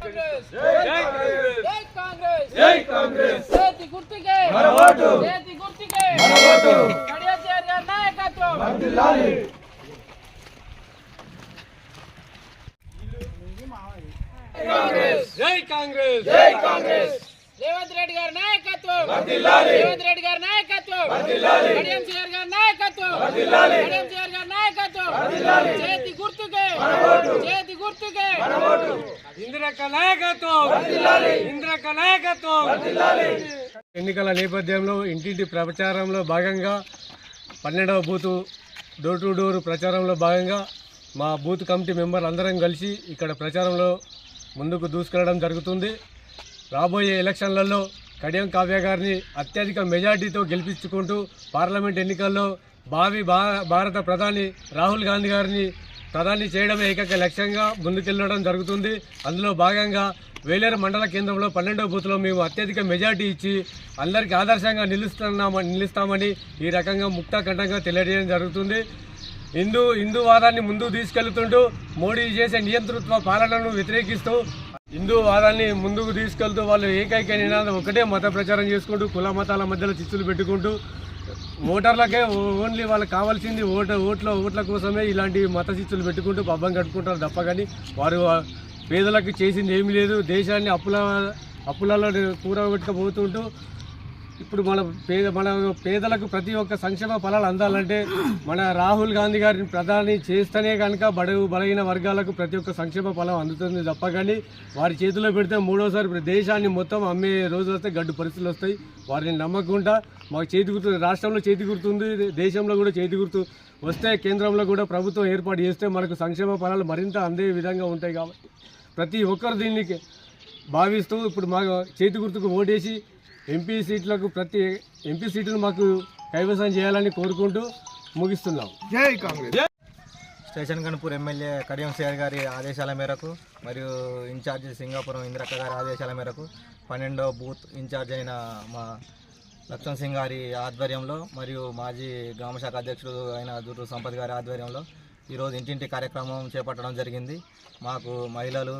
జై కాంగ్రెస్. జై కాంగ్రెస్. చేతి గుర్తుకే. మన ఓటు. చేతి గుర్తుకే. మన ఓటు. కడియాచార్య నాయకత్వం. వర్ధిల్లాలి. జై కాంగ్రెస్. జై కాంగ్రెస్. రేవంత్ రెడ్డి గారి నాయకత్వం. వర్ధిల్లాలి. రేవంత్ రెడ్డి గారి నాయకత్వం. వర్ధిల్లాలి. కడియం సిఆర్ గారి నాయకత్వం. వర్ధిల్లాలి. కడియం సిఆర్ గారి నాయకత్వం వర్ధిల్లాలి. చేతి గుర్తుకే. చేతి గుర్తుకే. నాయకత్వం నాయకత్వం. ఎన్నికల నేపథ్యంలో ఇంటింటి ప్రచారంలో భాగంగా పన్నెండవ బూతు డోర్ టు డోర్ ప్రచారంలో భాగంగా మా బూత్ కమిటీ మెంబర్ అందరం కలిసి ఇక్కడ ప్రచారంలో ముందుకు దూసుకెళ్ళడం జరుగుతుంది. రాబోయే ఎలక్షన్లలో కడియం కావ్య గారిని అత్యధిక మెజార్టీతో గెలిపించుకుంటూ పార్లమెంట్ ఎన్నికల్లో భావి భా భారత ప్రధాని రాహుల్ గాంధీ గారిని ప్రధాని చేయడమే ఏకైక లక్ష్యంగా ముందుకెళ్ళడం జరుగుతుంది. అందులో భాగంగా వేలేరు మండల కేంద్రంలో పన్నెండవ బూత్లో మేము అత్యధిక మెజార్టీ ఇచ్చి అందరికీ ఆదర్శంగా నిలుస్తున్నామని నిలుస్తామని ఈ రకంగా ముక్తాఖండంగా తెలియజేయడం జరుగుతుంది. హిందూ హిందూవాదాన్ని ముందుకు తీసుకెళ్తుంటూ మోడీ చేసే నియంతృత్వ పాలనను వ్యతిరేకిస్తూ హిందూ వాదాన్ని ముందుకు తీసుకెళ్తూ వాళ్ళు ఏకైక నినాదం ఒకటే మత ప్రచారం చేసుకుంటూ కుల మతాల మధ్యలో చిచ్చులు పెట్టుకుంటూ ఓటర్లకే ఓన్లీ వాళ్ళకి కావాల్సింది ఓట ఓట్ల ఓట్ల కోసమే ఇలాంటి మత శిక్షలు పెట్టుకుంటూ పబ్బం కట్టుకుంటారు తప్ప కానీ వారు పేదలకు చేసింది ఏమీ లేదు. దేశాన్ని అప్పుల అప్పులలో కూరబెట్టుకుపోతుంటూ ఇప్పుడు మన పేద మన పేదలకు ప్రతి ఒక్క సంక్షేమ ఫలాలు అందాలంటే మన రాహుల్ గాంధీ గారిని ప్రధాని చేస్తేనే కనుక బడుగు బలహీన వర్గాలకు ప్రతి ఒక్క సంక్షేమ ఫలం అందుతుంది తప్ప కానీ వారి చేతిలో పెడితే మూడోసారి ఇప్పుడు దేశాన్ని మొత్తం అమ్మే రోజు వస్తే గడ్డు పరిస్థితులు వస్తాయి. వారిని నమ్మకుండా మాకు చేతి గుర్తు రాష్ట్రంలో చేతి గుర్తుంది దేశంలో కూడా చేతి గుర్తు వస్తే కేంద్రంలో కూడా ప్రభుత్వం ఏర్పాటు చేస్తే మనకు సంక్షేమ ఫలాలు మరింత అందే విధంగా ఉంటాయి కాబట్టి ప్రతి ఒక్కరు దీనికి భావిస్తూ ఇప్పుడు మా చేతి గుర్తుకు ఓటేసి ఎంపీ సీట్లకు ప్రతి ఎంపీ సీటును మాకు కైవసం చేయాలని కోరుకుంటూ ముగిస్తున్నాం. జై కాంగ్రెస్. స్టేషన్ గన్పూర్ ఎమ్మెల్యే కడియం సిఆర్ గారి ఆదేశాల మేరకు మరియు ఇన్ఛార్జి సింగాపురం ఇంద్రక్క గారి ఆదేశాల మేరకు పన్నెండో బూత్ ఇన్ఛార్జ్ అయిన మా లక్ష్మణ్ సింగ్ గారి ఆధ్వర్యంలో మరియు మాజీ గ్రామశాఖ అధ్యక్షుడు అయిన దుర్రు సంపత్ గారి ఆధ్వర్యంలో ఈరోజు ఇంటింటి కార్యక్రమం చేపట్టడం జరిగింది. మాకు మహిళలు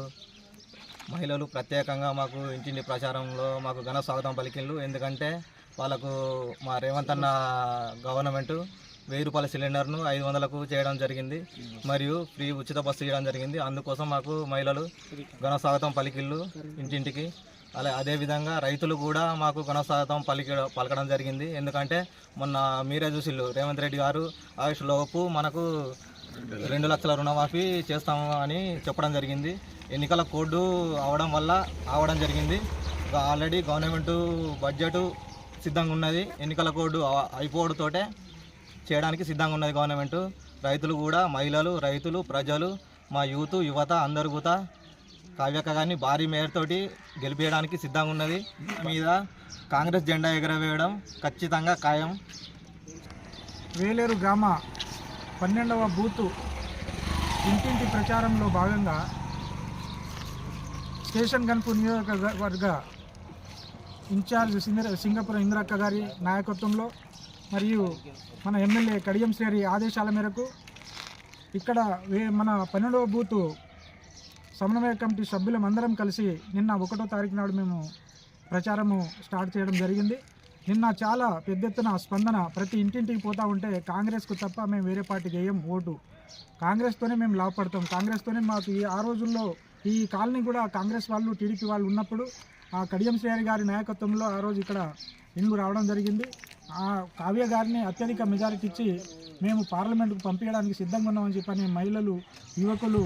మహిళలు ప్రత్యేకంగా మాకు ఇంటింటి ప్రచారంలో మాకు ఘన స్వాగతం పలికిండ్రు. ఎందుకంటే వాళ్ళకు మా రేవంత్ అన్న గవర్నమెంట్ వెయ్యి రూపాయల సిలిండర్ను ఐదు వందలకు చేయడం జరిగింది. మరియు ఫ్రీ ఉచిత బస్సు చేయడం జరిగింది. అందుకోసం మాకు మహిళలు ఘన స్వాగతం పలికిళ్ళు ఇంటింటికి. అలా అదేవిధంగా రైతులు కూడా మాకు ఘన స్వాగతం పలికి పలకడం జరిగింది. ఎందుకంటే మొన్న మీరే చూసిళ్ళు రేవంత్ రెడ్డి గారు ఆగస్టు లోపు మనకు రెండు లక్షల రుణమాఫీ చేస్తాము అని చెప్పడం జరిగింది. ఎన్నికల కోడ్ అవడం వల్ల అవడం జరిగింది. ఆల్రెడీ గవర్నమెంట్ బడ్జెట్ సిద్ధంగా ఉన్నది. ఎన్నికల కోడ్ అయిపోవడంతోటే చేయడానికి సిద్ధంగా ఉన్నది గవర్నమెంట్. రైతులు కూడా మహిళలు రైతులు ప్రజలు మా యూత్ యువత అందరు కూడా కావ్యక గారిని భారీ మేరతోటి గెలిపేయడానికి సిద్ధంగా ఉన్నది. మీద కాంగ్రెస్ జెండా ఎగరవేయడం ఖచ్చితంగా ఖాయం. వేలేరు గ్రామ పన్నెండవ బూతు ఇంటింటి ప్రచారంలో భాగంగా స్టేషన్ గన్పూర్ నియోజకవర్గ ఇన్ఛార్జ్ సింగ సింగపురం ఇంద్రక్క గారి నాయకత్వంలో మరియు మన ఎమ్మెల్యే కడియం శ్రేరి ఆదేశాల మేరకు ఇక్కడ వే మన పన్నెండవ బూతు సమన్వయ కమిటీ సభ్యులం అందరం కలిసి నిన్న ఒకటో తారీఖు నాడు మేము ప్రచారము స్టార్ట్ చేయడం జరిగింది. నిన్న చాలా పెద్ద ఎత్తున స్పందన ప్రతి ఇంటింటికి పోతా ఉంటే కాంగ్రెస్కు తప్ప మేము వేరే పార్టీకి వేయం ఓటు. కాంగ్రెస్తోనే మేము లాభపడతాం. కాంగ్రెస్తోనే మాకు ఈ ఆ రోజుల్లో ఈ కాలనీ కూడా కాంగ్రెస్ వాళ్ళు టీడీపీ వాళ్ళు ఉన్నప్పుడు ఆ కడియం శ్రేయర్ గారి నాయకత్వంలో ఆ రోజు ఇక్కడ ఇండ్లు రావడం జరిగింది. ఆ కావ్య గారిని అత్యధిక మెజారిటీ ఇచ్చి మేము పార్లమెంటుకు పంపించడానికి సిద్ధంగా ఉన్నామని చెప్పని మహిళలు యువకులు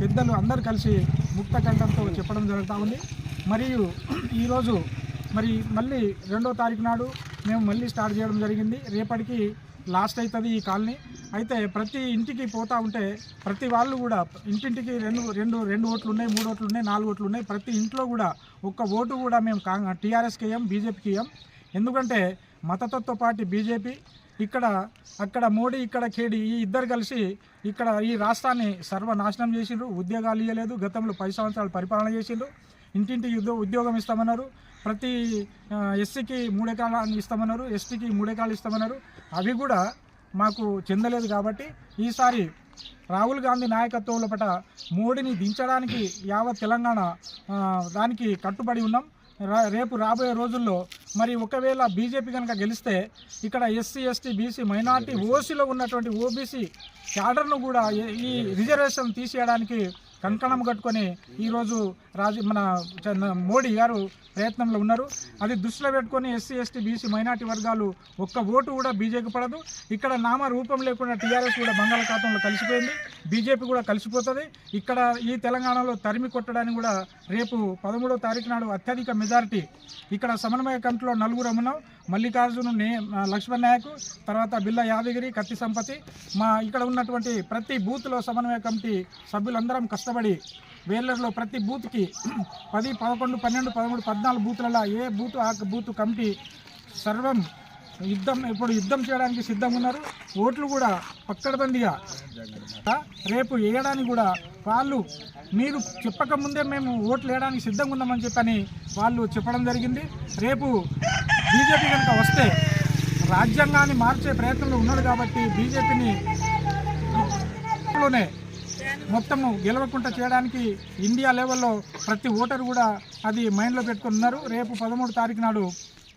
పెద్దలు అందరు కలిసి ముక్త కంఠంతో చెప్పడం జరుగుతూ ఉంది. మరియు ఈరోజు మరి మళ్ళీ రెండో తారీఖు నాడు మేము మళ్ళీ స్టార్ట్ చేయడం జరిగింది. రేపటికి లాస్ట్ అవుతుంది ఈ కాలనీ. అయితే ప్రతి ఇంటికి పోతూ ఉంటే ప్రతి వాళ్ళు కూడా ఇంటింటికి రెండు రెండు రెండు ఓట్లు ఉన్నాయి మూడు ఓట్లు ఉన్నాయి నాలుగు ఓట్లు ఉన్నాయి. ప్రతి ఇంట్లో కూడా ఒక్క ఓటు కూడా మేము కాంగ్ టీఆర్ఎస్కి ఇయ్యం బీజేపీకి ఇయ్యం. ఎందుకంటే మతతత్వ పార్టీ బీజేపీ. ఇక్కడ అక్కడ మోడీ ఇక్కడ కేడీ ఈ ఇద్దరు కలిసి ఇక్కడ ఈ రాష్ట్రాన్ని సర్వనాశనం చేసిండ్రు. ఉద్యోగాలు ఇవ్వలేదు గతంలో పది సంవత్సరాలు పరిపాలన చేసిండ్రు. ఇంటింటి ఉద్యోగం ఇస్తామన్నారు. ప్రతి ఎస్సీకి మూడెకరాలు ఇస్తామన్నారు ఎస్టీకి మూడెకరాలు ఇస్తామన్నారు. అవి కూడా మాకు చెందలేదు కాబట్టి ఈసారి రాహుల్ గాంధీ నాయకత్వంలో పట మోడీని దించడానికి యావత్ తెలంగాణ దానికి కట్టుబడి ఉన్నాం. రేపు రాబోయే రోజుల్లో మరి ఒకవేళ బీజేపీ కనుక గెలిస్తే ఇక్కడ ఎస్సీ ఎస్టీ బీసీ మైనార్టీ ఓసీలో ఉన్నటువంటి ఓబీసీ క్యాడర్ను కూడా ఈ- ఈ రిజర్వేషన్ తీసేయడానికి కంకణం కట్టుకొని ఈరోజు రాజు మన మోడీ గారు ప్రయత్నంలో ఉన్నారు. అది దృష్టిలో పెట్టుకొని ఎస్సీ ఎస్టీ బీసీ మైనార్టీ వర్గాలు ఒక్క ఓటు కూడా బీజేపీ పడదు. ఇక్కడ నామ రూపం లేకుండా టీఆర్ఎస్ కూడా బంగాళాఖాతంలో కలిసిపోయింది. బీజేపీ కూడా కలిసిపోతుంది. ఇక్కడ ఈ తెలంగాణలో తరిమి కొట్టడానికి కూడా రేపు పదమూడో తారీఖు నాడు అత్యధిక మెజారిటీ. ఇక్కడ సమన్వయ కమిటీలో నలుగురు ఉన్నాం మల్లికార్జును నే లక్ష్మణ్ నాయక్ తర్వాత బిల్ల యాదగిరి కత్తి సంపతి. మా ఇక్కడ ఉన్నటువంటి ప్రతి బూత్లో సమన్వయ కమిటీ సభ్యులందరం కష్టపడి వేర్లర్లో ప్రతి బూత్కి పది పదకొండు పన్నెండు పదమూడు పద్నాలుగు బూతులలో ఏ బూత్ ఆ బూత్ కమిటీ సర్వం యుద్ధం ఇప్పుడు యుద్ధం చేయడానికి సిద్ధంగా ఉన్నారు ఓట్లు కూడా పక్కడబందిగా. రేపు వేయడానికి కూడా వాళ్ళు మీరు చెప్పక ముందే మేము ఓట్లు వేయడానికి సిద్ధంగా ఉన్నామని చెప్పని వాళ్ళు చెప్పడం జరిగింది. రేపు బీజేపీ కనుక వస్తే రాజ్యాంగాన్ని మార్చే ప్రయత్నంలో ఉన్నాడు కాబట్టి బీజేపీని లోనే మొత్తము గెలవకుండా చేయడానికి ఇండియా లెవెల్లో ప్రతి ఓటరు కూడా అది మైండ్లో పెట్టుకుని ఉన్నారు. రేపు పదమూడు తారీఖు నాడు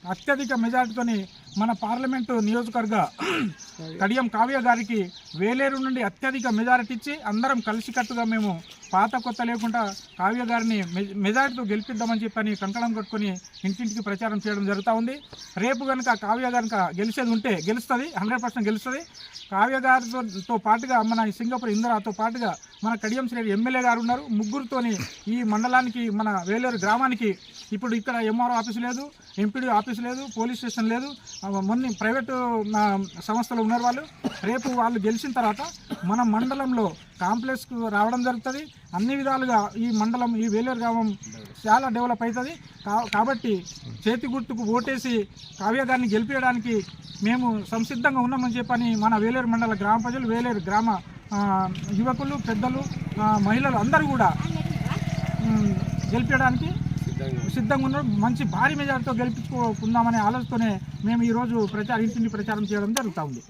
అత్యధిక మెజార్టీతోని మన పార్లమెంటు నియోజకవర్గ కడియం కావ్య గారికి వేలేరు నుండి అత్యధిక మెజారిటీ ఇచ్చి అందరం కలిసికట్టుగా మేము పాత కొత్త లేకుండా కావ్య గారిని మె- మెజారిటీతో గెలిపిద్దామని చెప్పని కంకణం కట్టుకొని ఇంటింటికి ప్రచారం చేయడం జరుగుతూ ఉంది. రేపు కనుక కావ్య కనుక గెలిచేది ఉంటే గెలుస్తుంది హండ్రెడ్ పర్సెంట్ గెలుస్తుంది. కావ్య గారితో పాటుగా మన ఈ సింగపూర్ ఇందిరాతో పాటుగా మన కడియం శ్రీ ఎమ్మెల్యే గారు ఉన్నారు. ముగ్గురుతోని ఈ మండలానికి మన వేలేరు గ్రామానికి ఇప్పుడు ఇక్కడ ఎంఆర్ఓ ఆఫీస్ లేదు ఎంపీడీ ఆఫీస్ లేదు పోలీస్ స్టేషన్ లేదు. మొన్న ప్రైవేటు సంస్థలు ఉన్నారు వాళ్ళు. రేపు వాళ్ళు గెలిచిన తర్వాత మన మండలంలో కాంప్లెక్స్కు రావడం జరుగుతుంది. అన్ని విధాలుగా ఈ మండలం ఈ వేలేరు గ్రామం చాలా డెవలప్ అవుతుంది కా- కాబట్టి చేతి గుర్తుకు ఓటేసి కావ్య గారిని గెలిపించడానికి మేము సంసిద్ధంగా ఉన్నామని చెప్పని మన వేలేరు మండల గ్రామ ప్రజలు వేలేరు గ్రామ యువకులు పెద్దలు మహిళలు అందరూ కూడా గెలిపించడానికి సిద్ధంగా ఉన్నారు. మంచి భారీ మెజార్టీతో గెలిపించుకుందామనే ఆలోచనతోనే మేము ఈరోజు ప్రచారం ఇంటింటి ప్రచారం చేయడం జరుగుతూ ఉంది.